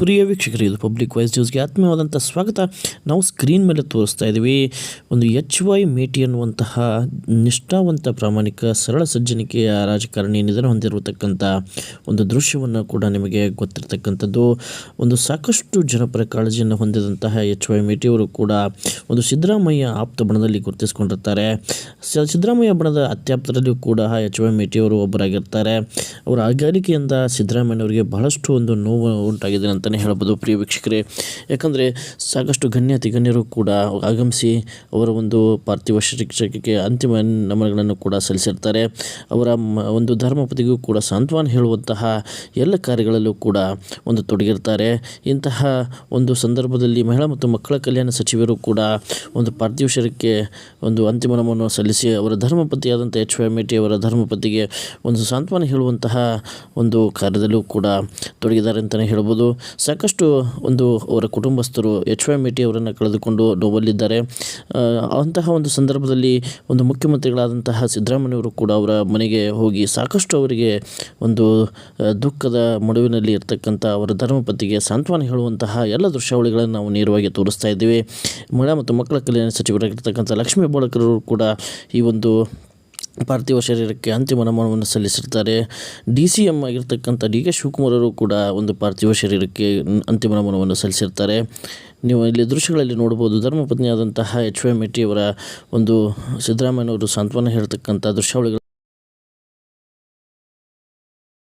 ಪ್ರಿಯ ವೀಕ್ಷಕರು, ಇದು public voice ನ್ಯೂಸ್ಗೆ ಆತ್ಮೀಯವಾದಂಥ ಸ್ವಾಗತ. ನಾವು ಸ್ಕ್ರೀನ್ ಮೇಲೆ ತೋರಿಸ್ತಾ ಇದ್ದೀವಿ. ಒಂದು ಎಚ್ ವೈ ಮೇಟಿ ಅನ್ನುವಂತಹ ನಿಷ್ಠಾವಂತ, ಪ್ರಾಮಾಣಿಕ, ಸರಳ ಸಜ್ಜನಿಕೆಯ ರಾಜಕಾರಣಿ ನಿಧನ ಹೊಂದಿರತಕ್ಕಂಥ ಒಂದು ದೃಶ್ಯವನ್ನು ಕೂಡ ನಿಮಗೆ ಗೊತ್ತಿರತಕ್ಕಂಥದ್ದು. ಒಂದು ಸಾಕಷ್ಟು ಜನಪರ ಕಾಳಜಿಯನ್ನು ಹೊಂದಿದಂತಹ ಎಚ್ ವೈ ಮೇಟಿಯವರು ಕೂಡ ಒಂದು ಸಿದ್ದರಾಮಯ್ಯ ಆಪ್ತ ಬಣದಲ್ಲಿ ಗುರುತಿಸಿಕೊಂಡಿರ್ತಾರೆ. ಸಿದ್ದರಾಮಯ್ಯ ಬಣದ ಅತ್ಯಾಪ್ತರಲ್ಲಿಯೂ ಕೂಡ ಎಚ್ ವೈ ಮೇಟಿಯವರು ಒಬ್ಬರಾಗಿರ್ತಾರೆ. ಅವರ ಅಗಾರಿಕೆಯಿಂದ ಸಿದ್ದರಾಮಯ್ಯನವರಿಗೆ ಬಹಳಷ್ಟು ಒಂದು ನೋವು ಉಂಟಾಗಿದೆ ಅಂತಲೇ ಹೇಳ್ಬೋದು ಪ್ರಿಯ ವೀಕ್ಷಕರೇ. ಯಾಕಂದರೆ ಸಾಕಷ್ಟು ಗಣ್ಯಾತಿ ಗಣ್ಯರು ಕೂಡ ಆಗಮಿಸಿ ಅವರ ಒಂದು ಪಾರ್ಥಿವ ಶಿಕ್ಷಕಕ್ಕೆ ಅಂತಿಮ ನಮನಗಳನ್ನು ಕೂಡ ಸಲ್ಲಿಸಿರ್ತಾರೆ. ಅವರ ಒಂದು ಧರ್ಮಪತಿಗೂ ಕೂಡ ಸಾಂತ್ವನ ಹೇಳುವಂತಹ ಎಲ್ಲ ಕಾರ್ಯಗಳಲ್ಲೂ ಕೂಡ ಒಂದು ತೊಡಗಿರ್ತಾರೆ. ಇಂತಹ ಒಂದು ಸಂದರ್ಭದಲ್ಲಿ ಮಹಿಳಾ ಮತ್ತು ಮಕ್ಕಳ ಕಲ್ಯಾಣ ಸಚಿವರು ಕೂಡ ಒಂದು ಪಾರ್ಥಿವ ಶರೀರಕ್ಕೆ ಒಂದು ಅಂತಿಮ ನಮನವನ್ನು ಸಲ್ಲಿಸಿ ಅವರ ಧರ್ಮಪತಿಯಾದಂಥ ಎಚ್ ವೈ ಮೇಟಿ ಅವರ ಧರ್ಮಪತಿಗೆ ಒಂದು ಸಾಂತ್ವನ ಹೇಳುವಂತಹ ಒಂದು ಕಾರ್ಯದಲ್ಲೂ ಕೂಡ ತೊಡಗಿದ್ದಾರೆ ಅಂತಲೇ ಹೇಳ್ಬೋದು ಸಾಕಷ್ಟು ಒಂದು ಅವರ ಕುಟುಂಬಸ್ಥರು ಎಚ್ ವೈ ಮೇಟಿ ಅವರನ್ನು ಕಳೆದುಕೊಂಡು ನೋವಲ್ಲಿದ್ದಾರೆ. ಅಂತಹ ಒಂದು ಸಂದರ್ಭದಲ್ಲಿ ಒಂದು ಮುಖ್ಯಮಂತ್ರಿಗಳಾದಂತಹ ಸಿದ್ದರಾಮಯ್ಯವರು ಕೂಡ ಅವರ ಮನೆಗೆ ಹೋಗಿ ಸಾಕಷ್ಟು ಅವರಿಗೆ ಒಂದು ದುಃಖದ ಮಡುವಿನಲ್ಲಿ ಇರತಕ್ಕಂಥ ಅವರ ಧರ್ಮಪತಿಗೆ ಸಾಂತ್ವನ ಹೇಳುವಂತಹ ಎಲ್ಲ ದೃಶ್ಯಾವಳಿಗಳನ್ನು ನಾವು ನೇರವಾಗಿ ತೋರಿಸ್ತಾ ಇದ್ದೀವಿ. ಮಹಿಳಾ ಮತ್ತು ಮಕ್ಕಳ ಕಲ್ಯಾಣ ಸಚಿವರಾಗಿರ್ತಕ್ಕಂಥ ಲಕ್ಷ್ಮೀ ಬೋಳಕರವರು ಕೂಡ ಈ ಒಂದು ಪಾರ್ಥಿವ ಶರೀರಕ್ಕೆ ಅಂತಿಮ ನಮನವನ್ನು ಸಲ್ಲಿಸಿರ್ತಾರೆ. ಡಿ ಸಿ ಎಂ ಆಗಿರ್ತಕ್ಕಂಥ ಡಿ ಕೆ ಶಿವಕುಮಾರರು ಕೂಡ ಒಂದು ಪಾರ್ಥಿವ ಶರೀರಕ್ಕೆ ಅಂತಿಮ ನಮನವನ್ನು ಸಲ್ಲಿಸಿರ್ತಾರೆ. ನೀವು ಇಲ್ಲಿ ದೃಶ್ಯಗಳಲ್ಲಿ ನೋಡ್ಬೋದು ಧರ್ಮಪತ್ನಿಯಾದಂತಹ ಎಚ್ ವೈ ಮೆಟ್ಟಿಯವರ ಒಂದು ಸಿದ್ದರಾಮಯ್ಯನವರು ಸಾಂತ್ವನ ಹೇಳ್ತಕ್ಕಂಥ ದೃಶ್ಯಾವಳಿಗಳನ್ನು